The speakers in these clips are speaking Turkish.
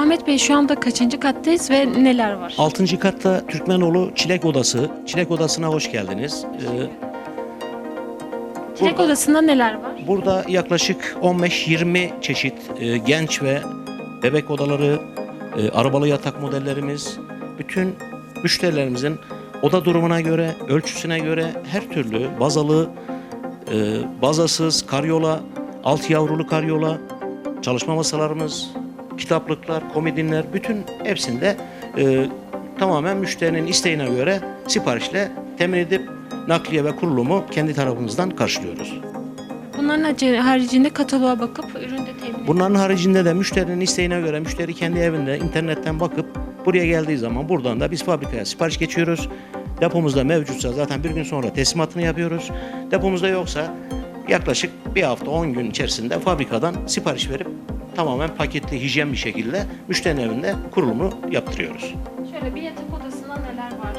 Mehmet Bey şu anda kaçıncı kattayız ve neler var? 6. katta Türkmenoğlu Çilek Odası. Çilek Odası'na hoş geldiniz. Ee, Çilek burada- odasında neler var? Burada yaklaşık 15-20 çeşit e, genç ve bebek odaları, e, arabalı yatak modellerimiz, bütün müşterilerimizin oda durumuna göre, ölçüsüne göre her türlü bazalı, e, bazasız, karyola, alt yavrulu karyola, çalışma masalarımız, kitaplıklar, komodinler, bütün hepsinde e, tamamen müşterinin isteğine göre siparişle temin edip nakliye ve kurulumu kendi tarafımızdan karşılıyoruz. Bunların harici- haricinde kataloğa bakıp ürün de temin. Bunların haricinde de müşterinin isteğine göre müşteri kendi evinde internetten bakıp buraya geldiği zaman buradan da biz fabrikaya sipariş geçiyoruz. Depomuzda mevcutsa zaten bir gün sonra teslimatını yapıyoruz. Depomuzda yoksa yaklaşık bir hafta 10 gün içerisinde fabrikadan sipariş verip tamamen paketli hijyen bir şekilde müşterinin evinde kurulumu yaptırıyoruz. Şöyle bir yatak odasında neler var?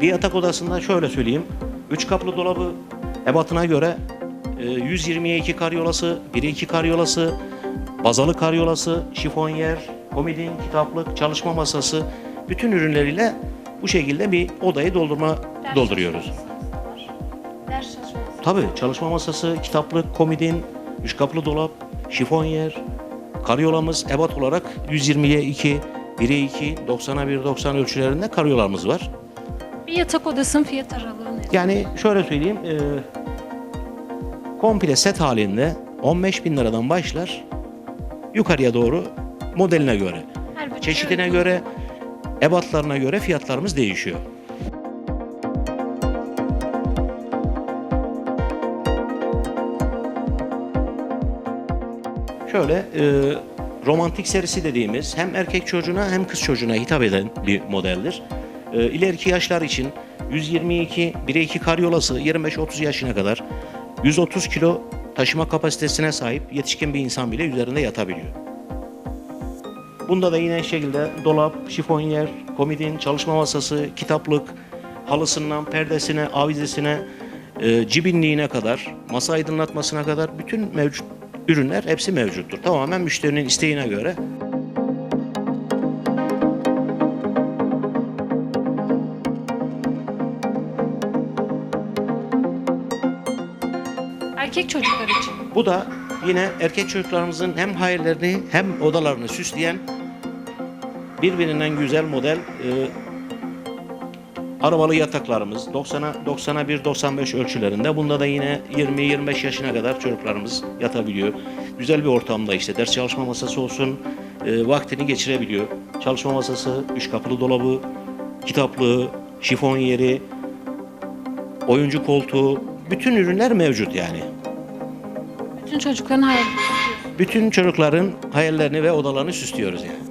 Bir yatak odasında şöyle söyleyeyim. 3 kaplı dolabı ebatına göre e, 120'ye 2 karyolası, 1'e 2 karyolası, bazalı karyolası, şifonyer, komodin, kitaplık, çalışma masası bütün ürünleriyle bu şekilde bir odayı doldurma Ders dolduruyoruz. Ders çalışması. Tabii çalışma masası, kitaplık, komodin, 3 kaplı dolap, şifonyer, karyolamız ebat olarak 120'ye 2, 1'e 2, 90'a 1, 90 ölçülerinde karyolamız var. Bir yatak odasının fiyat aralığı nedir? Yani şöyle söyleyeyim, e, komple set halinde 15 bin liradan başlar yukarıya doğru modeline göre, Her bütçe çeşidine uygun. göre, ebatlarına göre fiyatlarımız değişiyor. Şöyle e, romantik serisi dediğimiz hem erkek çocuğuna hem kız çocuğuna hitap eden bir modeldir. E, ileriki yaşlar için 122 1'e 2 karyolası 25-30 yaşına kadar 130 kilo taşıma kapasitesine sahip yetişkin bir insan bile üzerinde yatabiliyor. Bunda da yine şekilde dolap, şifonyer, komodin, çalışma masası, kitaplık, halısından perdesine, avizesine, e, cibinliğine kadar, masa aydınlatmasına kadar bütün mevcut ürünler hepsi mevcuttur. Tamamen müşterinin isteğine göre. Erkek çocuklar için. Bu da yine erkek çocuklarımızın hem hayallerini hem odalarını süsleyen birbirinden güzel model e, arabalı yataklarımız 90'a 90'a 1 95 ölçülerinde. Bunda da yine 20 25 yaşına kadar çocuklarımız yatabiliyor. Güzel bir ortamda işte ders çalışma masası olsun, e, vaktini geçirebiliyor. Çalışma masası, üç kapılı dolabı, kitaplığı, şifon yeri, oyuncu koltuğu, bütün ürünler mevcut yani. Bütün çocukların hayali. Bütün çocukların hayallerini ve odalarını süslüyoruz yani.